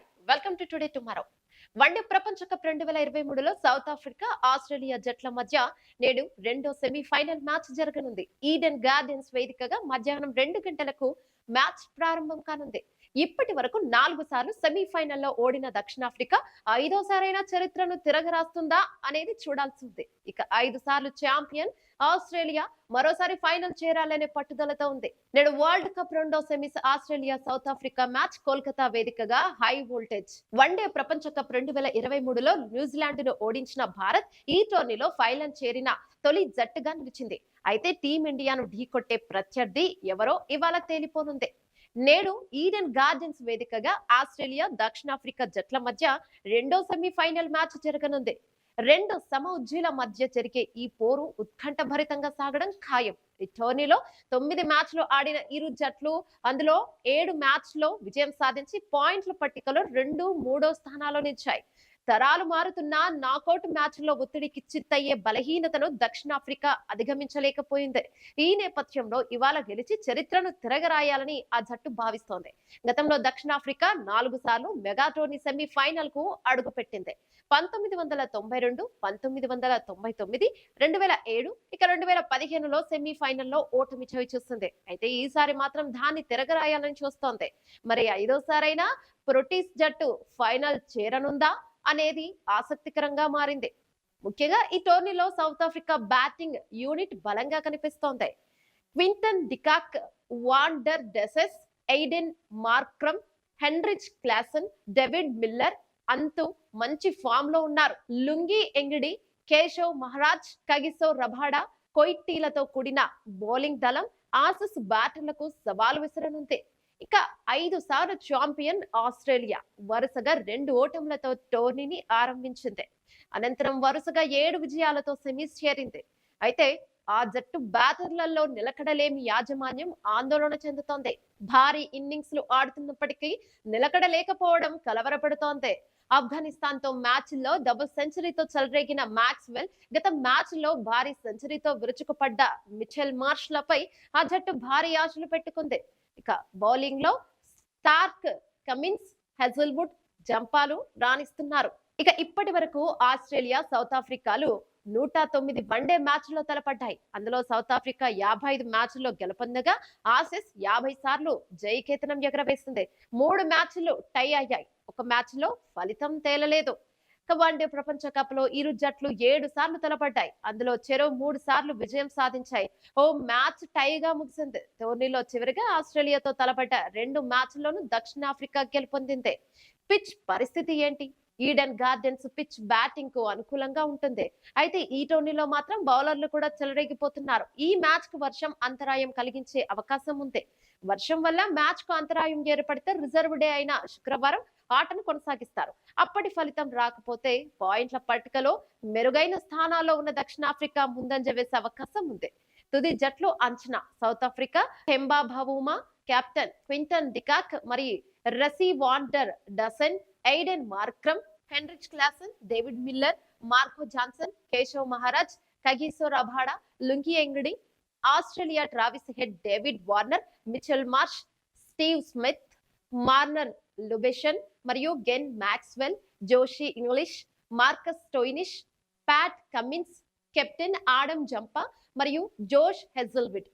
Hi welcome to today tomorrow one day ప్రపంచ cup రెండు వేల ఇరవై మూడులో సౌత్ ఆఫ్రికా ఆస్ట్రేలియా జట్ల మధ్య నేడు రెండో సెమీఫైనల్ మ్యాచ్ జరగనుంది. ఈడెన్ గార్డెన్స్ వేదికగా మధ్యాహ్నం రెండు గంటలకు మ్యాచ్ ప్రారంభం కానుంది. ఇప్పటి వరకు నాలుగు సార్లు సెమీఫైనల్లో ఓడిన దక్షిణాఫ్రికా ఐదోసారైనా చరిత్రను తిరగరాస్తుందా అనేది చూడాల్సి ఉంది. ఇక ఐదు సార్లు ఛాంపియన్ ఆస్ట్రేలియా మరోసారి ఫైనల్ చేరాలనే పట్టుదలతో ఉంది. నేడు వరల్డ్ కప్ రెండో semis Australia South Africa match Kolkata వేదికగా హై వోల్టేజ్. వన్డే ప్రపంచ కప్ రెండు వేల ఇరవై మూడులో న్యూజిలాండ్ను ఓడించిన భారత్ ఈ టోర్నీలో ఫైనల్ చేరిన తొలి జట్టుగా నిలిచింది. అయితే టీమిండియాను ఢీకొట్టే ప్రత్యర్థి ఎవరో ఇవాళ తేలిపోనుంది. నేడు ఈడెన్ గార్డెన్స్ వేదికగా ఆస్ట్రేలియా దక్షిణాఫ్రికా జట్ల మధ్య రెండో సెమీఫైనల్ మ్యాచ్ జరగనుంది. రెండు సమ ఉజ్జీల మధ్య జరిగే ఈ పోరు ఉత్కంఠభరితంగా సాగడం ఖాయం. ఈ టోర్నీలో తొమ్మిది మ్యాచ్లు ఆడిన ఇరు జట్లు అందులో ఏడు మ్యాచ్లో విజయం సాధించి పాయింట్ల పట్టికలో రెండు మూడో స్థానాల్లో నిలిచాయి. తరాలు మారుతున్న నాకౌట్ మ్యాచ్లో ఒత్తిడికి చిత్తయ్యే బలహీనతను దక్షిణాఫ్రికా అధిగమించలేకపోయింది. ఈ నేపథ్యంలో ఇవాళ గెలిచి చరిత్రను తిరగరాయాలని ఆ జట్టు భావిస్తోంది. గతంలో దక్షిణాఫ్రికా నాలుగు సార్లు మెగా సెమీఫైనల్ సెమీ ఫైనల్కు అడుగుపెట్టింది. పంతొమ్మిది వందల తొంభై రెండు పంతొమ్మిది వందల తొంభై తొమ్మిది రెండు వేల ఏడు ఇక రెండు వేల పదిహేనులో సెమీఫైనల్లో ఓటమి చవి చూస్తుంది. అయితే ఈసారి మాత్రం దాన్ని తిరగరాయాలని చూస్తోంది. మరి ఐదోసారైనా ప్రొటీస్ జట్టు ఫైనల్ చేరనుందా? అనేది ఆసక్తికరంగా మారింది. ముఖ్యంగా ఈ టోర్నీలో సౌత్ ఆఫ్రికా బ్యాటింగ్ యూనిట్ బలంగా కనిపిస్తోంది. Quinton de Kock van der Dussen Aiden Markram Heinrich Klaasen David Miller అంతు మంచి ఫామ్లో ఉన్నారు. Lungi Ngidi Keshav Maharaj Kagiso Rabada కొయిట్టీలతో కూడిన బౌలింగ్ దళం ఆసస్ బ్యాటర్లకు సవాలు విసరనుంది. ఇక ఐదు సార్లు చాంపియన్ ఆస్ట్రేలియా. వరుసగా రెండు ఓటములతో టోర్నీని ఆరంభించింది. అనంతరం వరుసగా ఏడు విజయాలతో సెమీస్ చేరింది. అయితే ఆ జట్టు బ్యాటర్లలో నిలకడలేమి యాజమాన్యం ఆందోళన చెందుతోంది. భారీ ఇన్నింగ్స్లు ఆడుతున్నప్పటికీ నిలకడలేకపోవడం కలవరపడుతోంది. ఆఫ్ఘనిస్తాన్తో మ్యాచ్లో డబుల్ సెంచరీతో చెలరేగిన మ్యాక్స్వెల్ గత మ్యాచ్లో భారీ సెంచరీతో విరుచుకుపడ్డ మిచెల్ మార్ష్ లపై ఆ జట్టు భారీ ఆశలు పెట్టుకుంది. ఇక బౌలింగ్లో స్టార్క్ కమిన్స్ హెజల్వుడ్ జంపాలు రాణిస్తున్నారు. ఇక ఇప్పటి వరకు ఆస్ట్రేలియా సౌత్ ఆఫ్రికాలు నూట తొమ్మిది వన్డే మ్యాచ్లో తలపడ్డాయి. అందులో సౌత్ ఆఫ్రికా యాభై ఐదు మ్యాచ్ల్లో గెలుపొందగా ఆసెస్ యాభై సార్లు జయకేతనం ఎగరవేసింది. మూడు మ్యాచ్లు టై అయ్యాయి. ఒక మ్యాచ్లో ఫలితం తేలలేదు. వన్డే ప్రపంచ కప్లో ఇరు జట్లు ఏడు సార్లు తలపడ్డాయి. అందులో చెరో మూడు సార్లు విజయం సాధించాయి. ఓ మ్యాచ్ టైగా ముగిసింది. టోర్నీలో చివరిగా ఆస్ట్రేలియాతో తలపడ్డ రెండు మ్యాచ్ల్లోనూ దక్షిణాఫ్రికా గెలుపొందింది. పిచ్ పరిస్థితి ఏంటి? ఈడెన్ గార్డెన్స్ పిచ్ బ్యాటింగ్కు అనుకూలంగా ఉంటుంది. అయితే ఈ టోర్నీలో మాత్రం బౌలర్లు కూడా చెలరేగిపోతున్నారు. ఈ మ్యాచ్కు వర్షం అంతరాయం కలిగించే అవకాశం ఉంది. వర్షం వల్ల మ్యాచ్కు అంతరాయం ఏర్పడితే రిజర్వ్ డే అయిన శుక్రవారం ఆటను కొనసాగిస్తారు. అప్పటి ఫలితం రాకపోతే పాయింట్ల పట్టికలో మెరుగైన స్థానాల్లో ఉన్న దక్షిణాఫ్రికా ముందంజ వేసే అవకాశం ఉంది. తుది జట్లు అంచనా South Africa Temba Bavuma captain Quinton de Kock మరియు Rassie van der Dussen Aiden Markram Heinrich Klaasen David Miller Marco Jansen Keshav Maharaj Kagiso Rabada Lungi Ngidi Australia Travis Head David Warner Mitchell Marsh Steve Smith Marnus Labuschagne మరియు Glenn Maxwell Josh Inglis Marcus Stoinis Pat Cummins captain Adam Zampa మరియు Josh హెజల్విడ్